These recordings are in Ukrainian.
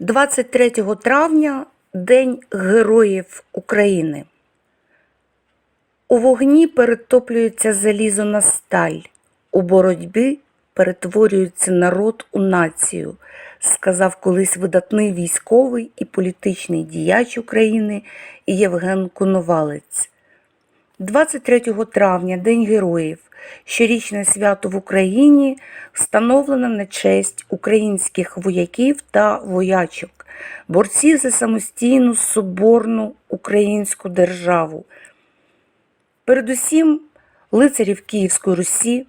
23 травня День Героїв України. У вогні перетоплюється залізо на сталь, у боротьбі перетворюється народ у націю, сказав колись видатний військовий і політичний діяч України Євген Коновалець. 23 травня День Героїв, щорічне свято в Україні, встановлено на честь українських вояків та воячок, борців за самостійну соборну українську державу. Передусім лицарів Київської Русі,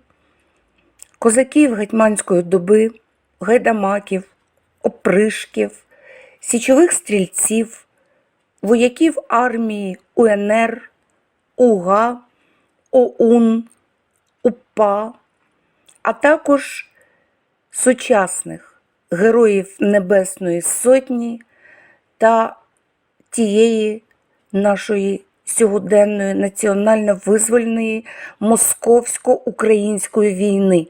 козаків гетьманської доби, гайдамаків, опришків, січових стрільців, вояків армії УНР, УГА, ОУН, УПА, а також сучасних героїв Небесної Сотні та тієї нашої сьогоденної національно-визвольної московсько-української війни.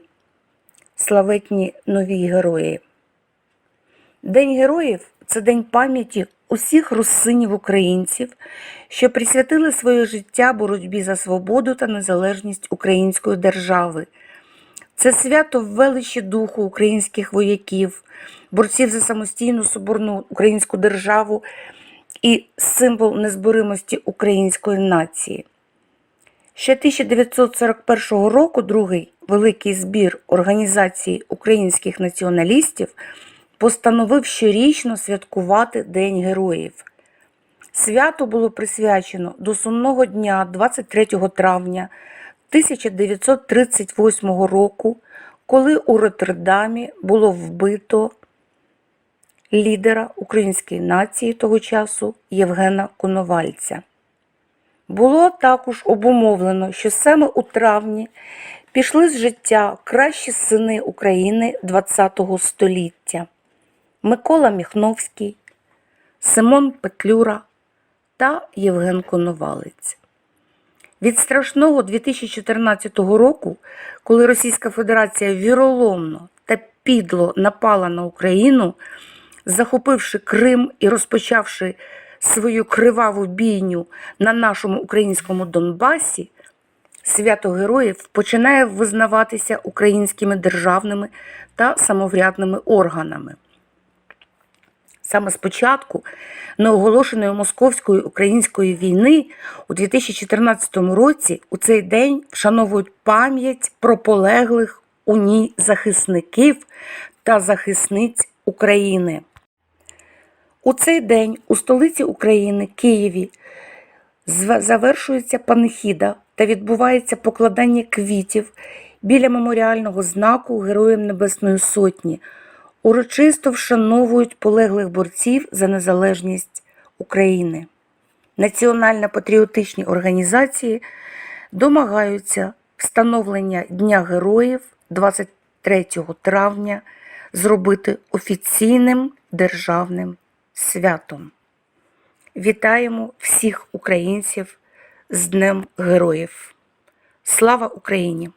Славетні нові герої. День героїв це день пам'яті усіх русинів українців, що присвятили своє життя боротьбі за свободу та незалежність української держави. Це свято величі духу українських вояків, борців за самостійну соборну українську державу і символ незборимості української нації. Ще 1941 року другий великий збір Організації українських націоналістів постановив щорічно святкувати День Героїв. Свято було присвячено до сумного дня 23 травня 1938 року, коли у Роттердамі було вбито лідера української нації того часу Євгена Коновальця. Було також обумовлено, що саме у травні пішли з життя кращі сини України ХХ століття Микола Міхновський, Симон Петлюра та Євген Коновалець. Від страшного 2014 року, коли Російська Федерація віроломно та підло напала на Україну, захопивши Крим і розпочавши свою криваву бійню на нашому українському Донбасі, свято героїв починає визнаватися українськими державними та самоврядними органами. Саме спочатку неоголошеної московської української війни у 2014 році у цей день вшановують пам'ять про полеглих у ній захисників та захисниць України. У цей день у столиці України Києві завершується панихіда та відбувається покладання квітів біля меморіального знаку Героям Небесної Сотні. Урочисто вшановують полеглих борців за незалежність України. Національно-патріотичні організації домагаються встановлення Дня Героїв 23 травня зробити офіційним державним святом. Вітаємо всіх українців з Днем Героїв. Слава Україні!